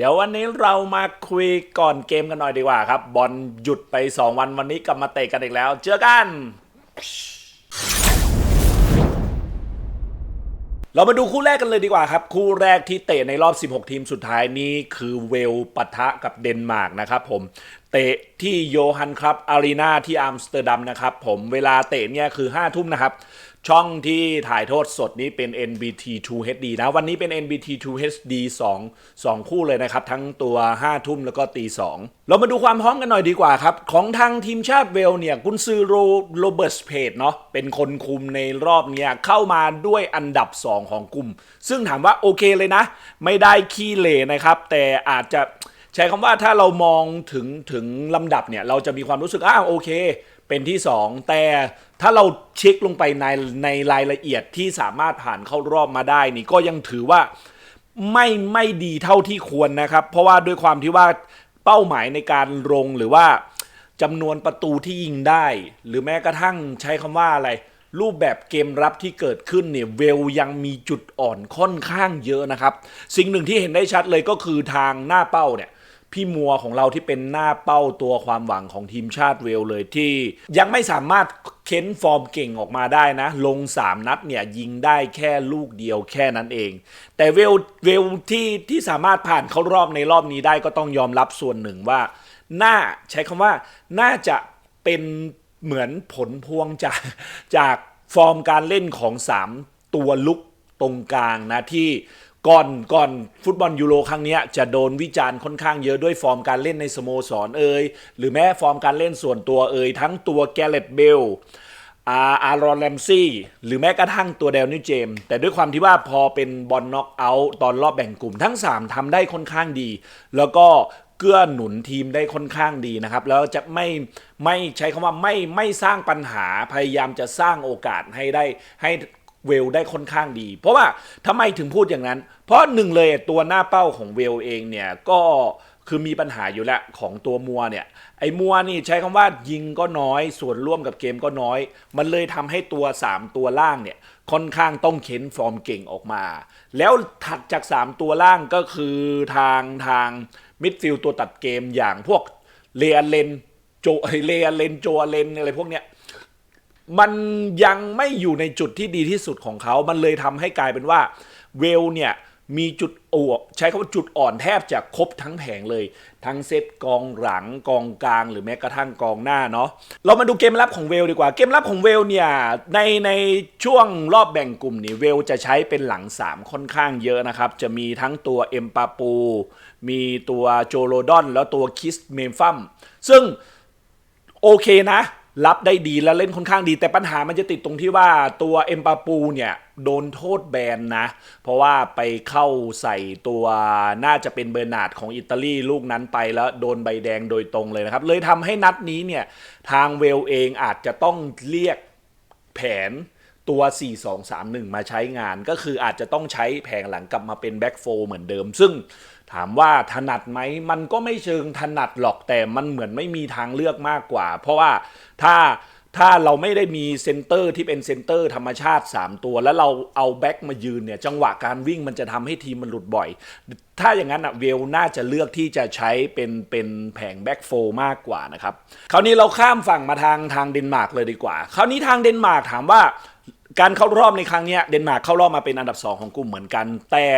เดี๋ยววันนี้เรามาคุยก่อนเกมกันหน่อยดีกว่าครับ บอลหยุดไป 2 วันวันนี้กลับมาเตะกันอีกแล้ว เจอกัน เรามาดูคู่แรกกันเลยดีกว่าครับ คู่แรกที่เตะในรอบ 16 ทีมสุดท้ายนี้คือเวลปะทะกับเดนมาร์กนะครับผมเตะที่โยฮันครับอารีนาที่อัมสเตอร์ดัมนะครับผมเวลาเตะเนี่ยคือ5ทุ่มนะครับ ช่องที่ถ่ายโทษสดนี้เป็น NBT 2 HD นะ วันนี้เป็น NBT 2 HD 2 2 คู่เลยนะครับ ทั้งตัว 5 ทุ่มแล้วก็ตี 2 เรามาดูความพร้อมกันหน่อยดีกว่าครับ ของทางทีมชาติเวลเนี่ย กุนซือโรโรเบิร์ตเพจเนาะเป็นคนคุมในรอบเนี้ยเข้ามาด้วยอันดับ 2 ของกลุ่ม ซึ่งถามว่าโอเคเลยนะ ไม่ได้ขี้เหร่นะครับ แต่อาจจะใช้คำว่าถ้าเรามองถึงถึงลำดับเนี่ย เราจะมีความรู้สึกอ้าวโอเค เป็นที่ 2 แต่ถ้าเราเช็คลงไปในในรายละเอียดที่สามารถผ่านเข้ารอบมาได้นี่ก็ยังถือว่าไม่ไม่ดีเท่าที่ควรนะครับ เพราะว่าด้วยความที่ว่าเป้าหมายในการลงหรือว่าจำนวนประตูที่ยิงได้ หรือแม้กระทั่งใช้คำว่าอะไร รูปแบบเกมรับที่เกิดขึ้นเนี่ยเวลยังมีจุดอ่อนค่อนข้างเยอะนะครับ สิ่งหนึ่งที่เห็นได้ชัดเลยก็คือทางหน้าเป้าเนี่ย พี่มัวของเราที่เป็นหน้าเป้าตัวความหวังของทีมชาติเวลเลยที่ยังไม่สามารถเค้นฟอร์มเก่งออกมาได้นะ ลง 3 นัดเนี่ยยิงได้แค่ลูกเดียวแค่นั้นเอง แต่เวลเวลที่ที่สามารถผ่านเข้ารอบในรอบนี้ได้ก็ต้องยอมรับส่วนหนึ่งว่า น่าใช้คำว่าน่าจะเป็นเหมือนผลพวงจากจากฟอร์มการเล่นของ 3 ตัวลุกตรงกลางนะที่ ก่อนก่อนฟุตบอลยูโรครั้งนี้จะโดนวิจารณ์ค่อนข้างเยอะด้วยฟอร์มการเล่นในสโมสรเอ่ยหรือแม้ฟอร์มการเล่นส่วนตัวเอ่ยทั้งตัวแกเรตเบลอารอารอนแรมซี่ หรือแม้กระทั่งตัวเดลนิวเจม แต่ด้วยความที่ว่าพอเป็นบอลน็อกเอาท์ตอนรอบแบ่งกลุ่มทั้ง 3ทำได้ค่อนข้างดี แล้วก็เกื้อหนุนทีมได้ค่อนข้างดีนะครับ แล้วจะไม่ไม่ใช้คำว่าไม่ไม่สร้างปัญหาพยายามจะสร้างโอกาสให้ได้ให้ เวลได้ค่อนข้างดี เพราะว่าทำไมถึงพูดอย่างนั้น เพราะหนึ่งเลยตัวหน้าเป้าของเวลเองเนี่ยก็คือมีปัญหาอยู่แล้วของตัวมัวเนี่ยไอ้มัวนี่ใช้คำว่ายิงก็น้อย ส่วนร่วมกับเกมก็น้อย มันเลยทำให้ตัว 3 ตัวล่างเนี่ยค่อนข้างต้องเค้นฟอร์มเก่งออกมา แล้วถัดจาก 3 ตัวล่างก็คือทางทางมิดฟิลด์ตัวตัดเกมอย่างพวกเลอเลนโจเลอเลนโจเลนอะไรพวกเนี้ย มันยังไม่อยู่ในจุดที่ดีที่สุดของเขา มันเลยทำให้กลายเป็นว่าเวลเนี่ยมีจุดอ่วใช้คำว่าจุดอ่อนแทบจะครบทั้งแผงเลย ทั้งเซตกองหลังกองกลาง หรือแม้กระทั่งกองหน้าเนาะเรามาดูเกมรับของเวลดีกว่า เกมรับของเวลเนี่ยในในช่วงรอบแบ่งกลุ่มนี่เวลจะใช้เป็นหลัง 3 ค่อนข้างเยอะนะครับ จะมีทั้งตัวเอ็มปาปู มีตัวโจโรดอน แล้วตัวคิสเมมฟัมซึ่งโอเคนะ รับได้ดีและเล่นค่อนข้างดี แต่ปัญหามันจะติดตรงที่ว่าตัวเอ็มปาปูเนี่ยโดนโทษแบนนะ เพราะว่าไปเข้าใส่ตัวน่าจะเป็นเบอร์นาร์ดของอิตาลีลูกนั้นไปแล้วโดนใบแดงโดยตรงเลยนะครับ เลยทำให้นัดนี้เนี่ยทางเวลเองอาจจะต้องเรียกแผนตัว 4-2-3-1 มาใช้งานก็คืออาจจะต้องใช้แผงหลังกลับมาเป็นแบ็กโฟเหมือนเดิม ซึ่ง ถามว่าถนัดไหมมันก็ไม่เชิงถนัดหรอกแต่มันเหมือนไม่มีทางเลือกมากกว่า เพราะว่าถ้าถ้าเราไม่ได้มีเซนเตอร์ที่เป็นเซนเตอร์ธรรมชาติ 3 ตัว แล้วเราเอาแบ็กมายืนเนี่ยจังหวะการวิ่งมันจะทำให้ทีมมันหลุดบ่อย ถ้าอย่างนั้นอะเวลน่าจะเลือกที่จะใช้เป็นเป็นแผงแบ็กโฟมากกว่านะครับ คราวนี้เราข้ามฝั่งมาทางทางเดนมาร์กเลยดีกว่า คราวนี้ทางเดนมาร์กถามว่า การเข้ารอบในครั้งนี้เดนมาร์กเข้ารอบมาเป็นอันดับ 2 ของกลุ่มเหมือนกัน แต่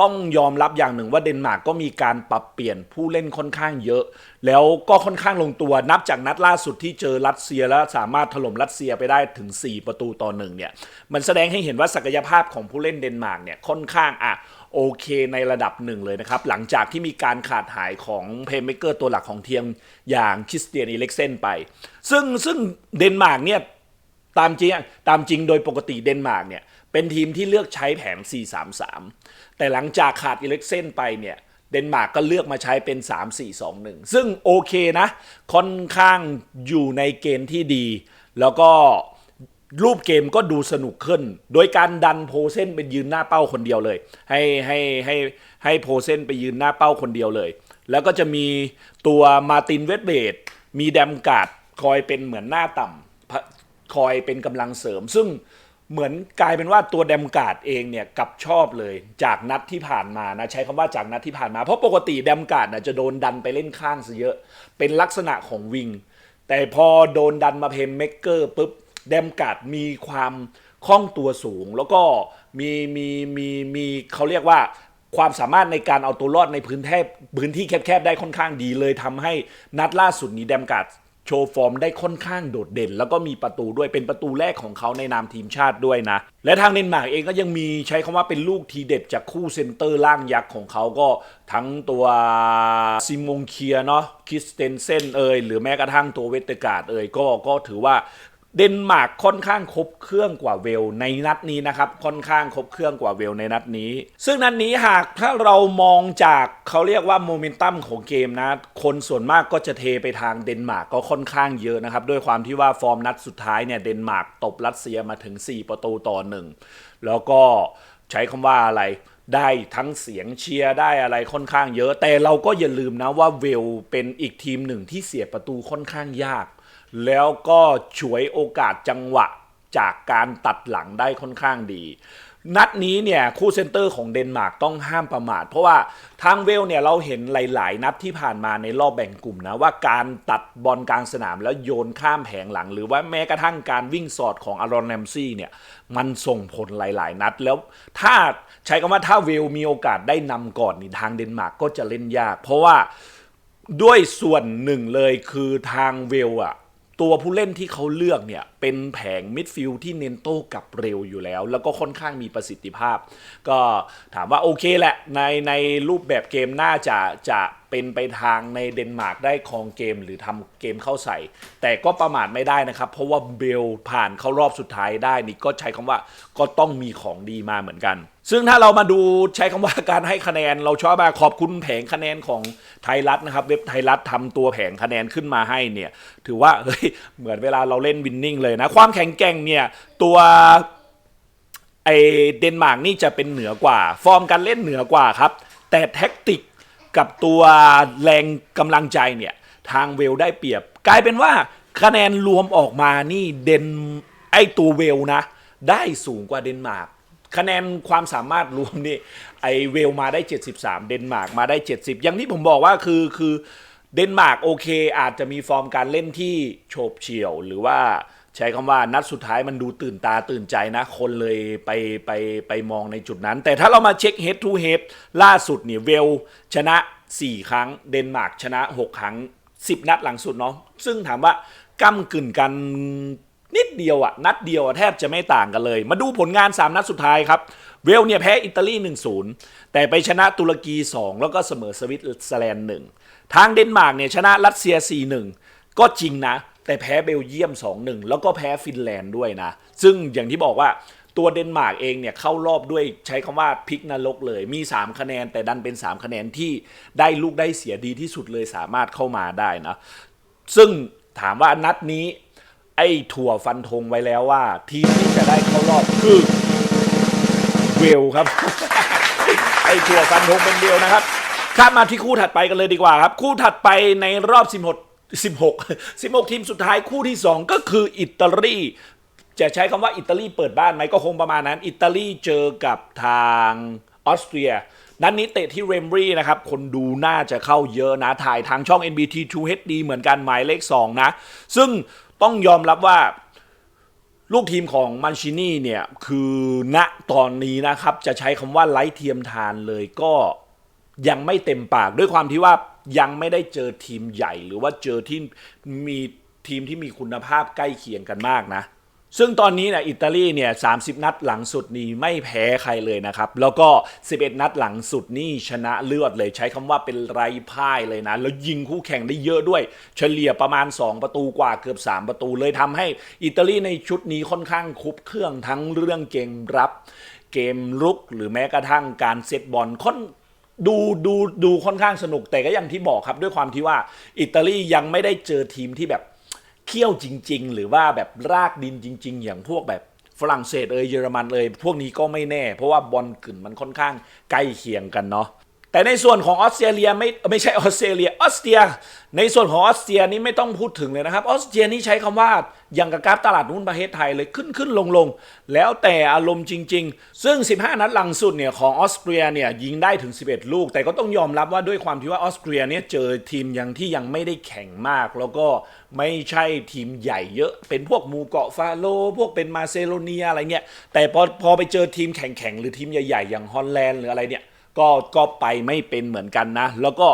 ต้องยอมรับอย่างหนึ่งว่าเดนมาร์กก็มีการปรับเปลี่ยนผู้เล่นค่อนข้างเยอะ แล้วก็ค่อนข้างลงตัวนับจากนัดล่าสุดที่เจอรัสเซียแล้วสามารถถล่มรัสเซียไปได้ถึง 4 ประตูต่อหนึ่งเนี่ยมันแสดงให้เห็นว่าศักยภาพของผู้เล่นเดนมาร์กเนี่ยค่อนข้างอะโอเคในระดับหนึ่งเลยนะครับ หลังจากที่มีการขาดหายของเพลย์เมเกอร์ตัวหลักของเทียมอย่างคริสเตียนอีเล็กเซนไป ซึ่งซึ่งเดนมาร์กเนี่ย ตามจริงตามจริงโดยปกติเดนมาร์กเนี่ยเป็นทีมที่เลือกใช้แผน 4-3-3 แต่หลังจากขาดอิเล็กเซนไปเนี่ยเดนมาร์กก็เลือกมาใช้เป็น 3-4-2-1 ซึ่งโอเคนะ ค่อนข้างอยู่ในเกณฑ์ที่ดี แล้วก็รูปเกมก็ดูสนุกขึ้น โดยการดันโพเซนไปยืนหน้าเป้าคนเดียวเลย ให้ให้ให้ให้โพเซนไปยืนหน้าเป้าคนเดียวเลย แล้วก็จะมีตัวมาตินเวสเบดมีแดมการ์ดคอยเป็นเหมือนหน้าต่ำ คอยเป็นกำลังเสริม ซึ่งเหมือนกลายเป็นว่าตัวแดมการ์ดเองเนี่ยกับชอบเลยจากนัดที่ผ่านมานะใช้คำว่าจากนัดที่ผ่านมา เพราะปกติแดมการ์ดนะจะโดนดันไปเล่นข้างซะเยอะ เป็นลักษณะของวิง แต่พอโดนดันมาเพมเมกเกอร์ปุ๊บแดมการ์ดมีความคล่องตัวสูง แล้วก็มีมีมีมีเขาเรียกว่าความสามารถในการเอาตัวรอดในพื้นที่พื้นที่แคบๆได้ค่อนข้างดีเลยทำให้นัดล่าสุดนี้แดมการ์ด โชว์ฟอร์มได้ค่อนข้างโดดเด่น แล้วก็มีประตูด้วยเป็นประตูแรกของเขาในนามทีมชาติด้วยนะ และทางเดนมาร์กเองก็ยังมีใช้คำว่าเป็นลูกทีเด็ดจากคู่เซนเตอร์ล่างยักษ์ของเขาก็ทั้งตัวซิมงเคียเนาะคิสเตนเซนเอยหรือแม้กระทั่งตัวเวตเตการ์ดเอยก็ก็ถือว่า เดนมาร์กค่อนข้างครบเครื่องกว่าเวลในนัดนี้นะครับ ค่อนข้างครบเครื่องกว่าเวลในนัดนี้ ซึ่งนัดนี้หากถ้าเรามองจากเขาเรียกว่าโมเมนตัมของเกมนะ คนส่วนมากก็จะเทไปทางเดนมาร์กก็ค่อนข้างเยอะนะครับ ด้วยความที่ว่าฟอร์มนัดสุดท้ายเนี่ยเดนมาร์กตบรัสเซียมาถึง 4 ประตูต่อหนึ่งแล้วก็ใช้คำว่าอะไรได้ทั้งเสียงเชียร์ได้อะไรค่อนข้างเยอะ แต่เราก็อย่าลืมนะว่าเวลเป็นอีกทีมหนึ่งที่เสียประตูค่อนข้างยาก แล้วก็ฉวยโอกาสจังหวะจากการตัดหลังได้ค่อนข้างดี นัดนี้เนี่ยคู่เซนเตอร์ของเดนมาร์กต้องห้ามประมาท เพราะว่าทางเวลเนี่ยเราเห็นหลาย ๆ นัดที่ผ่านมาในรอบแบ่งกลุ่มนะ ว่าการตัดบอลกลางสนามแล้วโยนข้ามแผงหลัง หรือว่าแม้กระทั่งการวิ่งสอดของอารอนแรมซี่เนี่ยมันส่งผลหลาย ๆ นัดแล้วถ้าใช้คำว่าถ้าเวลมีโอกาสได้นำก่อนนี่ทางเดนมาร์กก็จะเล่นยาก เพราะว่าด้วยส่วนหนึ่งเลยคือทางเวลอะ ตัวผู้เล่นที่เขาเลือกเนี่ย เป็นแผงมิดฟิลด์ที่เน้นโต้กับเร็วอยู่แล้ว แล้วก็ค่อนข้างมีประสิทธิภาพ ก็ถามว่าโอเคแหละ ในในรูปแบบเกมน่าจะจะ เป็นไปทางในเดนมาร์กได้ครองเกมหรือทำเกมเข้าใส่ แต่ก็ประมาทไม่ได้นะครับ เพราะว่าเบลผ่านเข้ารอบสุดท้ายได้นี่ก็ใช้คำว่าก็ต้องมีของดีมาเหมือนกัน ซึ่งถ้าเรามาดูใช้คำว่าการให้คะแนน เราชอบมาขอบคุณแผงคะแนนของไทยรัฐนะครับ เว็บไทยรัฐทำตัวแผงคะแนนขึ้นมาให้เนี่ย ถือว่าเฮ้ยเหมือนเวลาเราเล่นวินนิ่งเลยนะ ความแข็งแกร่งเนี่ยตัวไอเดนมาร์กนี่จะเป็นเหนือกว่า ฟอร์มการเล่นเหนือกว่าครับแต่แท็กติก กับตัวแรงกำลังใจเนี่ยทางเวลได้เปรียบ กลายเป็นว่าคะแนนรวมออกมานี่เดนไอตัวเวลนะ ได้สูงกว่าเดนมาร์กคะแนนความสามารถรวมนี่ไอเวลมาได้ 73 เดนมาร์กมาได้ 70 อย่างที่ผมบอกว่าคือคือเดนมาร์กโอเคอาจจะมีฟอร์มการเล่นที่โฉบเฉี่ยวหรือว่า ใช้คำว่านัดสุดท้ายมันดูตื่นตาตื่นใจนะ คนเลยไปไปไปมองในจุดนั้น แต่ถ้าเรามาเช็ค head to head ล่าสุดเนี่ยเวลชนะ 4 ครั้ง เดนมาร์กชนะ 6 ครั้ง 10 นัดหลังสุดเนาะซึ่งถามว่าก้ากึ่นกันนิดเดียวอะนัดเดียวอะแทบจะไม่ต่างกันเลย มาดูผลงาน 3 นัดสุดท้ายครับ เวลเนี่ยแพ้อิตาลี 1-0 แต่ไปชนะตุรกี 2 แล้วก็เสมอสวิตเซอร์แลนด์1ทางเดนมาร์กเนี่ยชนะรัสเซีย 4-1 ก็จริงนะ แต่แพ้เบลเยียม 2-1 แล้วก็แพ้ฟินแลนด์ด้วยนะ ซึ่งอย่างที่บอกว่าตัวเดนมาร์กเองเนี่ยเข้ารอบด้วยใช้คำว่าพลิกนรกเลยมี 3 คะแนนแต่ดันเป็น 3 คะแนนที่ได้ลูกได้เสียดีที่สุดเลยสามารถเข้ามาได้นะซึ่งถามว่านัดนี้ไอ้ถั่วฟันธงไว้แล้วว่า ทีมที่จะได้เข้ารอบคือเวลครับ ไอ้ถั่วฟันธงเป็นเวลนะครับข้ามมาที่คู่ถัดไปกันเลยดีกว่าครับ คู่ถัดไปในรอบ16 16 16 ทีมสุดท้ายคู่ที่ 2 ก็คืออิตาลีจะใช้คำว่าอิตาลีเปิดบ้านไหมก็คงประมาณนั้น อิตาลีเจอกับทางออสเตรียนัดนนี้เตะที่เรมรีนะครับ คนดูน่าจะเข้าเยอะนะ ถ่ายทางช่อง NBT 2 HD เหมือนกันหมายเลข 2 นะ ซึ่งต้องยอมรับว่าลูกทีมของมันชินี่เนี่ย คือณตอนนี้นะครับ จะใช้คำว่าไร้เทียมทานเลยก็ยังไม่เต็มปากด้วยความที่ว่า ยังไม่ได้เจอทีมใหญ่ หรือว่าเจอที่มีทีมที่มีคุณภาพใกล้เคียงกันมากนะ ซึ่งตอนนี้เนี่ยอิตาลีเนี่ย 30 นัดหลังสุดนี่ไม่แพ้ใครเลยนะครับ แล้วก็ 11 นัดหลังสุดนี่ชนะเลือดเลยใช้คำว่าเป็นไรพ่ายเลยนะ แล้วยิงคู่แข่งได้เยอะด้วย เฉลี่ยประมาณ 2 ประตูกว่าเกือบ 3 ประตูเลยทำให้อิตาลีในชุดนี้ค่อนข้างคุบเครื่องทั้งเรื่องเกมรับ เกมรุกหรือแม้กระทั่งการเซตบอลค่อน ดูดูดูค่อนข้างสนุกแต่ก็อย่างที่บอกครับ ด้วยความที่ว่าอิตาลียังไม่ได้เจอทีมที่แบบเขี้ยวจริง ๆ หรือว่าแบบรากดินจริง ๆ อย่างพวกแบบฝรั่งเศสเอยเยอรมันเลยพวกนี้ก็ไม่แน่ เพราะว่าบอลกึ่นมันค่อนข้างใกล้เคียงกันเนาะ แต่ในส่วนของออสเตรเลียไม่ไม่ใช่ออสเตรเลียออสเตรีย ในส่วนของออสเตรียนี่ไม่ต้องพูดถึงเลยนะครับออสเตรียนี่ใช้คำว่าอย่างกับกราฟตลาดหุ้นประเทศไทยเลยขึ้นขึ้นลงลงแล้วแต่อารมณ์จริง ๆ ซึ่ง 15 นัดหลังสุดเนี่ยของออสเตรียเนี่ยยิงได้ถึง 11 ลูก แต่ก็ต้องยอมรับว่าด้วยความที่ว่าออสเตรียเนี่ยเจอทีมยังที่ยังไม่ได้แข่งมาก แล้วก็ไม่ใช่ทีมใหญ่เยอะ เป็นพวกมูเกาะฟาโล พวกเป็นมาเซโลเนียอะไรเงี้ยแต่พอพอไปเจอทีมแข่งๆหรือทีมใหญ่ๆ อย่างฮอลแลนด์หรืออะไรเนี่ย ก็ก็ไปไม่เป็นเหมือนกันนะ แล้วก็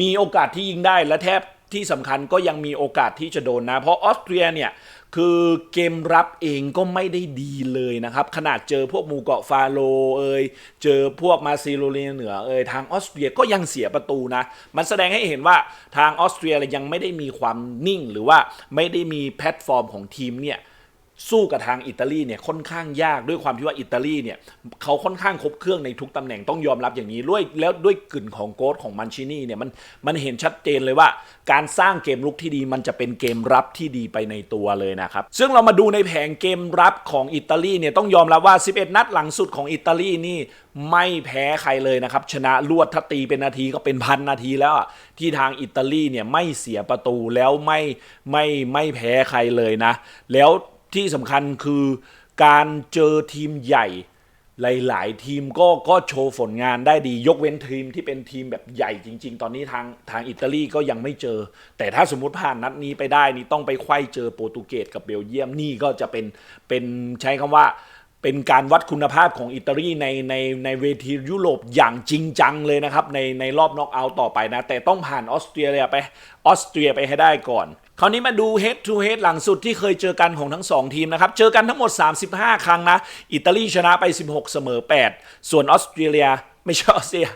มีโอกาสที่ยิงได้และแทบที่สำคัญก็ยังมีโอกาสที่จะโดนนะ เพราะออสเตรียเนี่ยคือเกมรับเองก็ไม่ได้ดีเลยนะครับ ขนาดเจอพวกหมูเกาะฟาโลเอยเจอพวกมาซิโลเนียเหนือเอยทางออสเตรียก็ยังเสียประตูนะ มันแสดงให้เห็นว่าทางออสเตรียยังไม่ได้มีความนิ่งหรือว่าไม่ได้มีแพลตฟอร์มของทีมเนี่ย สู้กับทางอิตาลีเนี่ยค่อนข้างยากด้วยความที่ว่าอิตาลีเนี่ยเขาค่อนข้างครบเครื่องในทุกตำแหน่งต้องยอมรับอย่างนี้ด้วยแล้วด้วยกลิ่นของโกสของมันชินี่เนี่ยมันมันเห็นชัดเจนเลยว่า การสร้างเกมลุกที่ดีมันจะเป็นเกมรับที่ดีไปในตัวเลยนะครับซึ่งเรามาดูในแผงเกมรับของอิตาลีเนี่ยต้องยอมรับว่า 11 นัดหลังสุดของอิตาลีนี่ไม่แพ้ใครเลยนะครับชนะรวดถ้าตีเป็นนาทีก็เป็นพันนาทีแล้วที่ทางอิตาลีเนี่ยไม่เสียประตูแล้วไม่ไม่ไม่แพ้ใครเลยนะ แล้ว ที่สำคัญคือการเจอทีมใหญ่ หลาย ๆ ทีมก็ก็โชว์ผลงานได้ดียกเว้นทีมที่เป็นทีมแบบใหญ่จริง ๆ ตอนนี้ทางทางอิตาลีก็ยังไม่เจอ แต่ถ้าสมมติผ่านนัดนี้ไปได้นี่ต้องไปไขว้เจอโปรตุเกสกับเบลเยียมนี่ก็จะเป็นเป็นใช้คำว่า เป็นการวัดคุณภาพของอิตาลีในในในเวทียุโรปอย่างจริงจังเลยนะครับ ในในรอบน็อกเอาท์ต่อไปนะ แต่ต้องผ่านออสเตรียไปออสเตรียไปให้ได้ก่อน คราวนี้มาดู head to head หลังสุดที่เคยเจอกันของทั้ง 2 ทีมนะครับ เจอกันทั้งหมด 35 ครั้งนะ อิตาลีชนะไป 16 เสมอ 8 ส่วนออสเตรเลียไม่ใช่ออสเตรีย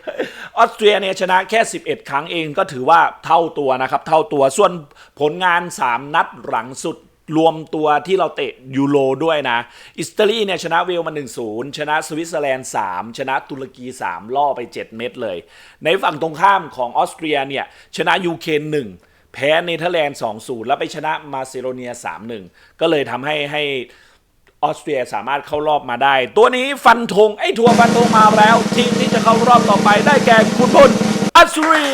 ออสเตรียเนี่ยชนะแค่ 11 ครั้งเองก็ถือว่าเท่าตัวนะครับ เท่าตัว ส่วนผลงาน 3 นัดหลังสุด รวมตัวที่เราเตะยูโรด้วยนะ อิตาลีเนี่ยชนะเวลมา 1-0 ชนะสวิตเซอร์แลนด์ 3 ชนะตุรกี 3 ล่อไป 7 เม็ดเลย ในฝั่งตรงข้ามของออสเตรียเนี่ยชนะยูเครน1แพ้เนเธอร์แลนด์ 2-0 แล้วไปชนะมาซิโดเนีย 3-1 ก็เลยทำให้ให้ออสเตรียสามารถเข้ารอบมาได้ ตัวนี้ฟันธงไอ้ทัวร์ฟันธงมาแล้ว ทีมที่จะเข้ารอบต่อไปได้แก่คุณพลอัศรี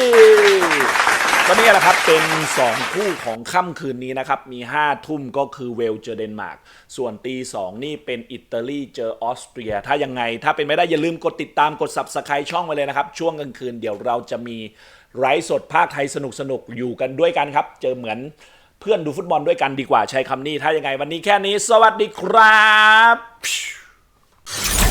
ก็นี่แหละครับเป็น 2 คู่ของค่ำคืนนี้นะครับ มี 5 ทุ่มก็คือเวลเจอเดนมาร์กส่วนตี 2 นี่เป็นอิตาลีเจอออสเตรีย ถ้ายังไง ถ้าเป็นไม่ได้อย่าลืมกดติดตามกด subscribe ช่องไว้เลยนะครับ ช่วงกลางคืนเดี๋ยวเราจะมีไลฟ์สดภาคไทยสนุกๆอยู่กันด้วยกันครับ เจอเหมือนเพื่อนดูฟุตบอลด้วยกันดีกว่าใช้คำนี้ ถ้ายังไงวันนี้แค่นี้ สวัสดีครับ